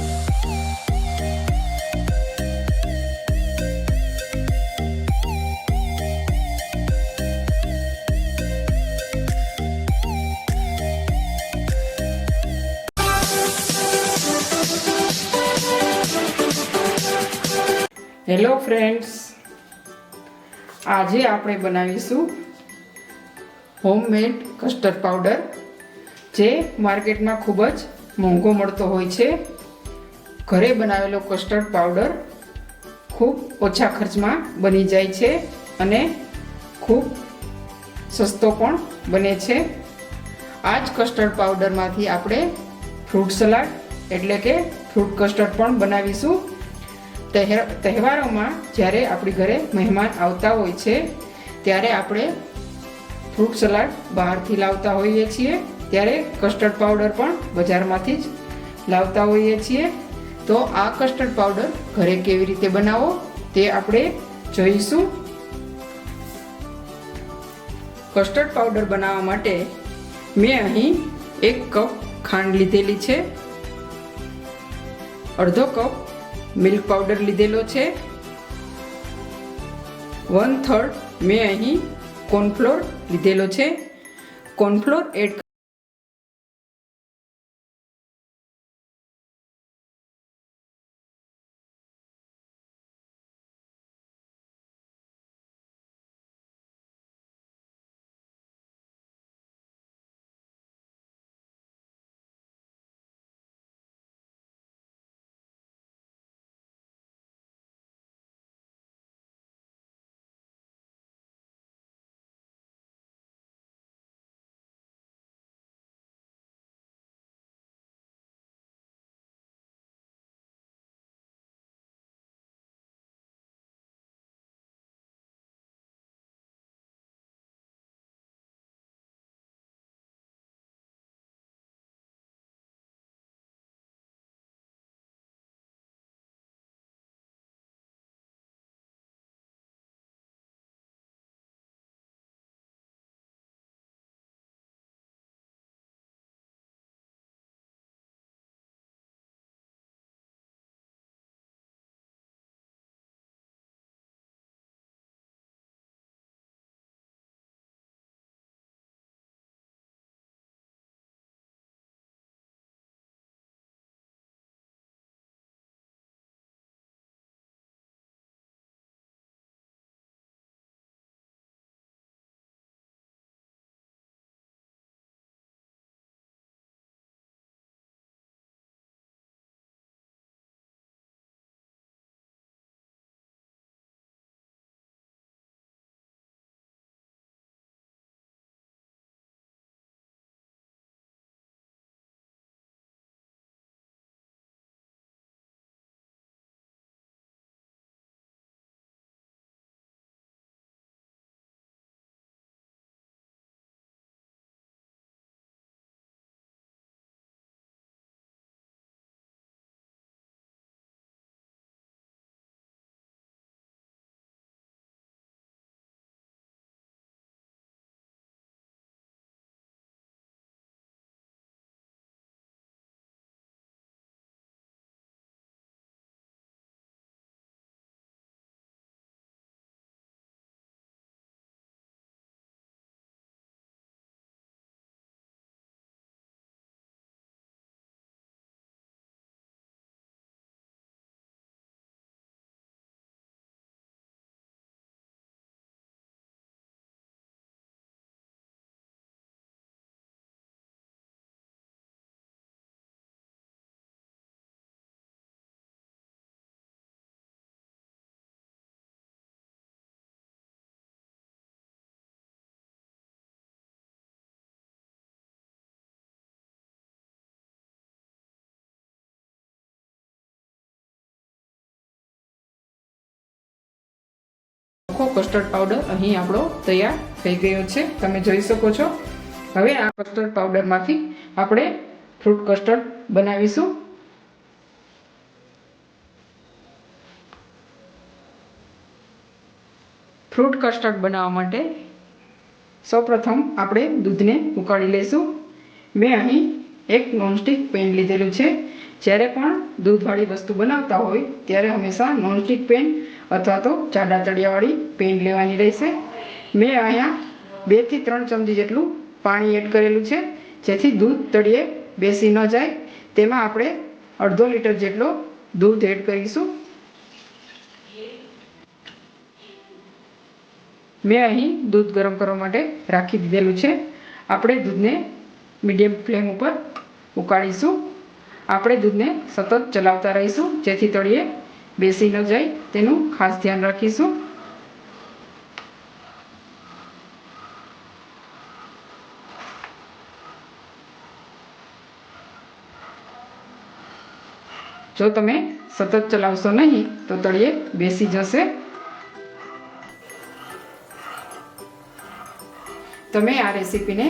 Hello friends આજે આપણે બનાવીશું હોમમેડ કસ્ટર્ડ પાવડર જે માર્કેટમાં ખૂબ જ મોંઘો મળતો હોય છે. ઘરે બનાવેલો કસ્ટર્ડ પાવડર ખૂબ ઓછા ખર્ચમાં બની જાય છે અને ખૂબ સસ્તો પણ બને છે. આ જ કસ્ટર્ડ પાવડરમાંથી આપણે ફ્રૂટ સલાડ એટલે કે ફ્રૂટ કસ્ટર્ડ પણ બનાવીશું. તહેવારોમાં જ્યારે આપણી ઘરે મહેમાન આવતા હોય છે, ત્યારે આપણે ફ્રૂટ સલાડ બહારથી લાવતા હોઈએ છીએ, ત્યારે કસ્ટર્ડ પાવડર પણ બજારમાંથી જ લાવતા હોઈએ છીએ. તો આ કસ્ટર્ડ પાવડર ઘરે કેવી રીતે બનાવો તે આપણે જોઈશું. કસ્ટર્ડ પાવડર બનાવવા માટે મેં અહીં એક કપ ખાંડ લીધેલી છે. અડધો કપ મિલ્ક પાવડર લીધેલો છે. વન થર્ડ મેં અહીં કોર્નફ્લોર લીધેલો છે. કોર્નફ્લોર એડ આખો કસ્ટર્ડ પાવડર અહીં આપણો તૈયાર થઈ ગયો છે. તમે જોઈ શકો છો. હવે આ કસ્ટર્ડ પાવડરમાંથી આપણે ફ્રૂટ કસ્ટર્ડ બનાવીશું. ફ્રૂટ કસ્ટર્ડ બનાવવા માટે સૌપ્રથમ આપણે દૂધને ઉકાળી લઈશું. મેં અહીં એક નોનસ્ટિક પેન લીધેલું છે. જ્યારે પણ દૂધવાળી વસ્તુ બનાવતા હોય, ત્યારે હંમેશા નોનસ્ટિક પેન અથવા તો જાડા તળિયાવાળી પેન લેવાની રહેશે. મેં અહીંયા બેથી ત્રણ ચમચી જેટલું પાણી એડ કરેલું છે. જેથી દૂધ તળિયે બેસી ન જાય. તેમાં આપણે અડધો લીટર જેટલો દૂધ એડ કરીશું. મેં અહીં દૂધ ગરમ કરવા માટે રાખી દીધેલું છે. આપણે દૂધને મીડિયમ ફ્લેમ ઉપર ઉકાળીશું. આપણે દૂધને સતત ચલાવતા રહીશું. જેથી તળિયે બેસી ન જાય, તેનું ખાસ ધ્યાન રાખીશું. જો તમે સતત ચલાવશો નહીં, તો તળિયે બેસી જશે. તમે આ રેસીપીને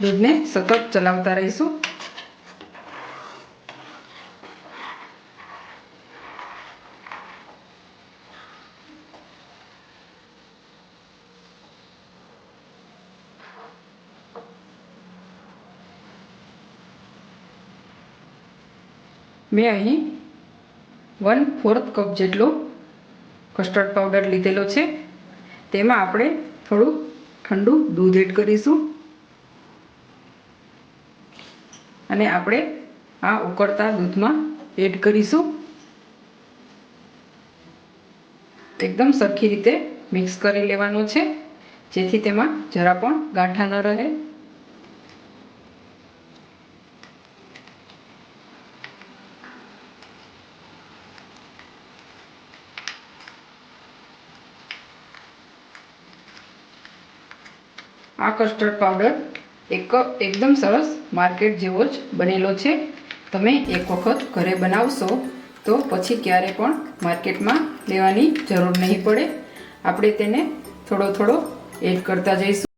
દૂધને સતત ચલાવતા રહીશું. મેં અહીં વન ફોર્થ કપ જેટલો કસ્ટર્ડ પાવડર લીધેલો છે. તેમાં આપણે થોડું ઠંડુ દૂધ એડ કરીશું. અને આપણે આ ઉકળતા દૂધમાં એડ કરીશું. એકદમ સરખી રીતે મિક્સ કરી લેવાનો છે, જેથી તેમાં જરા પણ ગાંઠા ન રહે. આ કસ્ટર્ડ પાવડર એક એકદમ સરસ માર્કેટ જેવો જ બનેલો છે. તમે એક વખત ઘરે બનાવશો તો પછી ક્યારે પણ માર્કેટમાં લેવાની જરૂર નહીં પડે. આપણે તેને થોડો થોડો એડ કરતા જઈશું.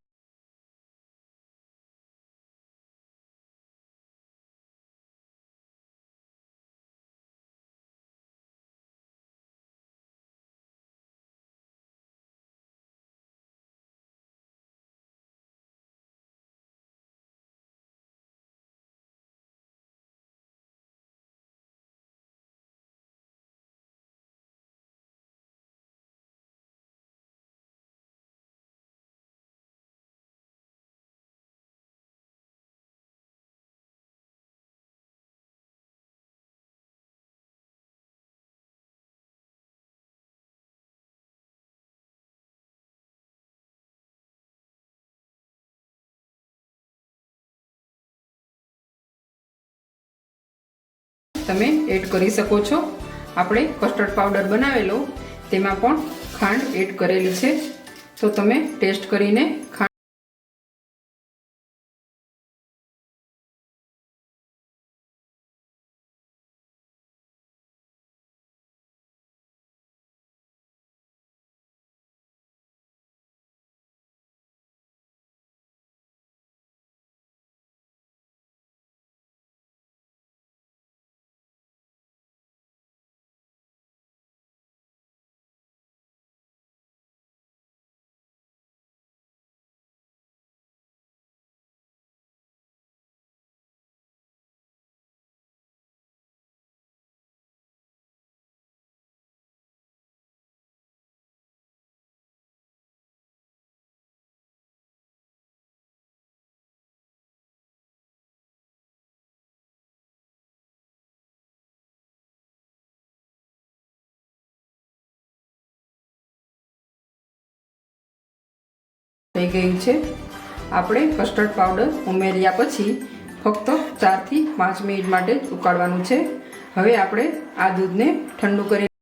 તમે એડ કરી શકો છો. આપણે કસ્ટર્ડ પાવડર બનાવેલો, તેમાં પણ ખાંડ એડ કરેલી છે. તો તમે ટેસ્ટ કરીને ખાંડ થઈ ગયું છે. આપણે કસ્ટર્ડ પાવડર ઉમેર્યા પછી ફક્ત ચારથી પાંચ મિનિટ માટે ઉકાળવાનું છે. હવે આપણે આ દૂધને ઠંડુ કરી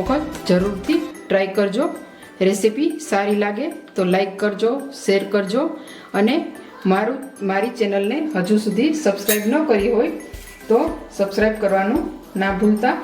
વખત જરૂરથી ટ્રાય કરજો. રેસીપી સારી લાગે તો લાઈક કરજો શેર કરજો અને મારું, મારી ચેનલને હજુ સુધી સબસ્ક્રાઈબ ન કરી હોય તો સબસ્ક્રાઈબ કરવાનું ના ભૂલતા.